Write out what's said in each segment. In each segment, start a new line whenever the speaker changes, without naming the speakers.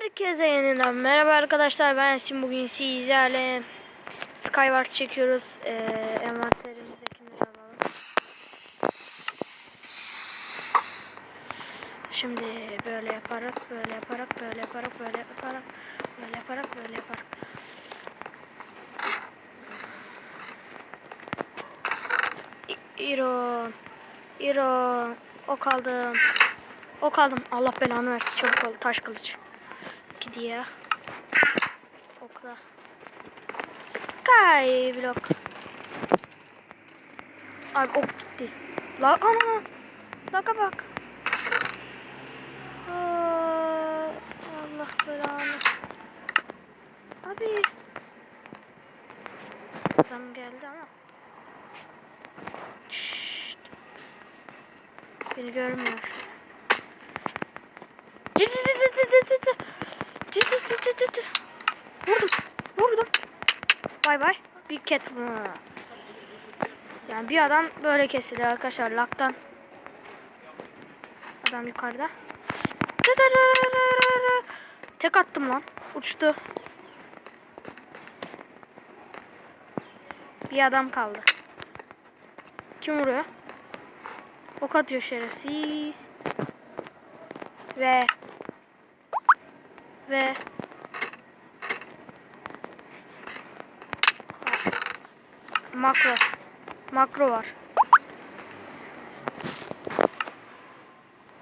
Herkese yeniden merhaba arkadaşlar. Ben şimdi bugün sizlerle Skyward çekiyoruz. Ee, envanterimizdekileri alalım? Şimdi böyle yaparak böyle yaparak böyle yaparak böyle yaparak böyle yaparak böyle yaparak. İron İron. Ok aldım. Ok aldım. Allah belanı versin. Çabuk ol taş kılıç Gidiyor. Okla Skyblock Abi ok gitti. La ana Laka bak. Aa, Allah belanı. Abi. Adam geldi ama. Şşt. Beni görmüyor Bay bay. Bir cat mı? Yani bir adam böyle kesilir arkadaşlar laktan. Adam yukarıda. Tek attım lan. Uçtu. Bir adam kaldı. Kim vuruyor? Ok atıyor şerefsiz. Ve ve makro makro var.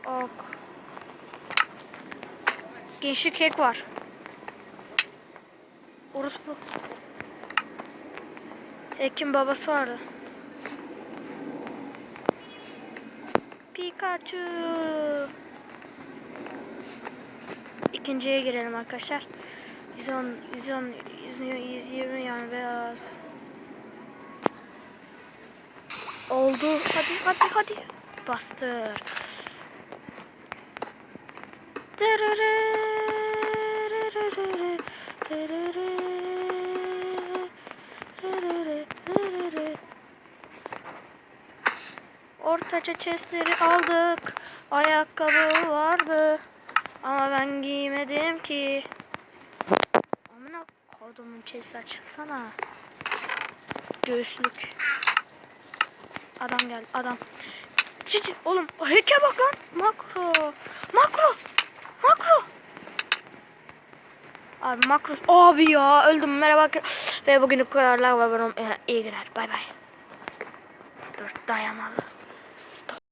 Ok. Gençlik kek var. Orospu. Ekin babası vardı. Pikachu. İkinciye girelim arkadaşlar. 110, 110, 120 yani beyaz. Oldu. Hadi hadi hadi. Bastır. Ortaca chestleri aldık. Ayakkabı vardı. Ama ben giymedim ki. Amına kodumun chest açılsana. Göğüslük. Adam geldi adam. Cici oğlum heke bak lan. Makro. Makro. Makro. Abi makro. Abi ya öldüm merhaba. Ve bugün bu kadarlar var. İyi günler. Bay bay. Dur dayanmalı.